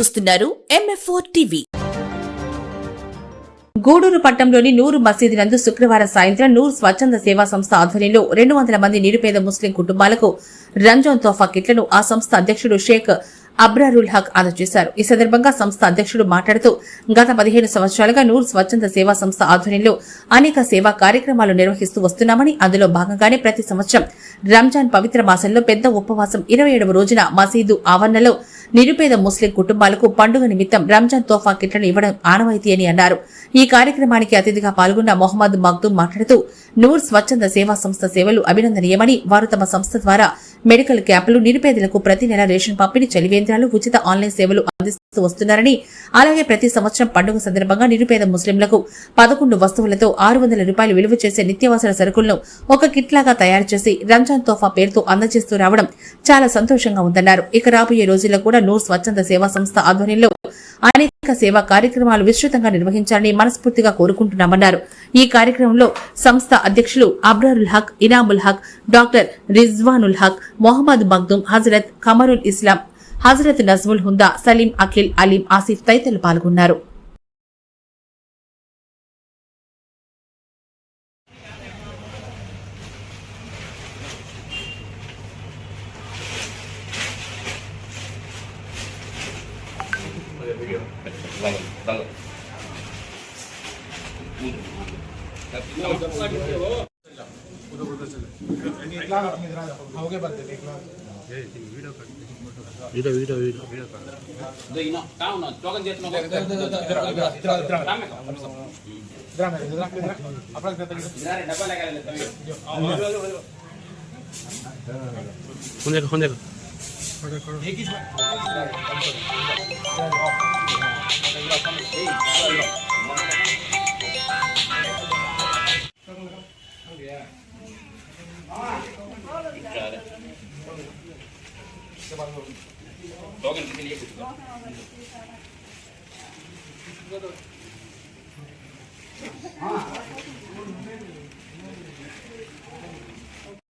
చూస్తున్నారు టీవీ గూడూరు పట్టణంలోని నూరు మసీదు నందు శుక్రవారం సాయంత్రం నూరు స్వచ్ఛంద సేవా సంస్థ ఆధ్వర్యంలో రెండు వందల మంది నిరుపేద ముస్లిం కుటుంబాలకు రంజాన్ తోఫా కిట్లను ఆ సంస్థ అధ్యక్షుడు షేక్ అబ్రారుల్ హక్ అందజేశారు ఈ సందర్భంగా సంస్థ అధ్యక్షుడు మాట్లాడుతూ గత పదిహేను సంవత్సరాలుగా నూరు స్వచ్ఛంద సేవా సంస్థ ఆధ్వర్యంలో అనేక సేవా కార్యక్రమాలు నిర్వహిస్తూ వస్తున్నామని అందులో భాగంగానే ప్రతి సంవత్సరం రంజాన్ పవిత్ర మాసంలో పెద్ద ఉపవాసం ఇరవై ఏడవ రోజున మసీదు ఆవరణలో నిరుపేద ముస్లిం కుటుంబాలకు పండుగ నిమిత్తం రంజాన్ తోఫా కిట్లను ఇవ్వడం ఆనవాయితీ అని అన్నారు. ఈ కార్యక్రమానికి అతిథిగా పాల్గొన్న మొహమ్మద్ మగ్దూమ్ మాట్లాడుతూ నూర్ స్వచ్ఛంద సేవా సంస్థ సేవలు అభినందనీయమని వారు తమ సంస్థ ద్వారా మెడికల్ క్యాంపులు నిరుపేదలకు ప్రతి నెల రేషన్ పంపిణీ చలివేంద్రాలు ఉచిత ఆన్లైన్ సేవలు అందిస్తూ వస్తున్నారని అలాగే ప్రతి సంవత్సరం పండుగ సందర్భంగా నిరుపేద ముస్లింలకు పదకొండు వస్తువులతో ఆరు వందల రూపాయలు విలువ చేసే నిత్యావసర సరుకులను ఒక కిట్ లాగా తయారు చేసి రంజాన్ తోఫా పేరుతో అందజేస్తూ రావడం చాలా సంతోషంగా ఉందన్నారు. ఇక రాబోయే రోజుల్లో కూడా నూర్ స్వచ్ఛంద సేవా సంస్థ ఆధ్వర్యంలో అనేక సేవా కార్యక్రమాలు విస్తృతంగా నిర్వహించాలని మనస్ఫూర్తిగా కోరుకుంటున్నామన్నారు. ఈ కార్యక్రమంలో సంస్థ అధ్యక్షులు అబ్రారుల్ హక్ ఇనాముల్ హక్ డాక్టర్ రిజ్వానుల్ హక్ మొహమ్మద్ మగ్దుమ్ హజరత్ కమరుల్ ఇస్లాం హజరత్ నజ్ముల్ హుందా సలీం అఖిల్ అలీం ఆసిఫ్ తదితరులు పాల్గొన్నారు. Video video video video 혼자 혼자 Login के लिए कुछ हाँ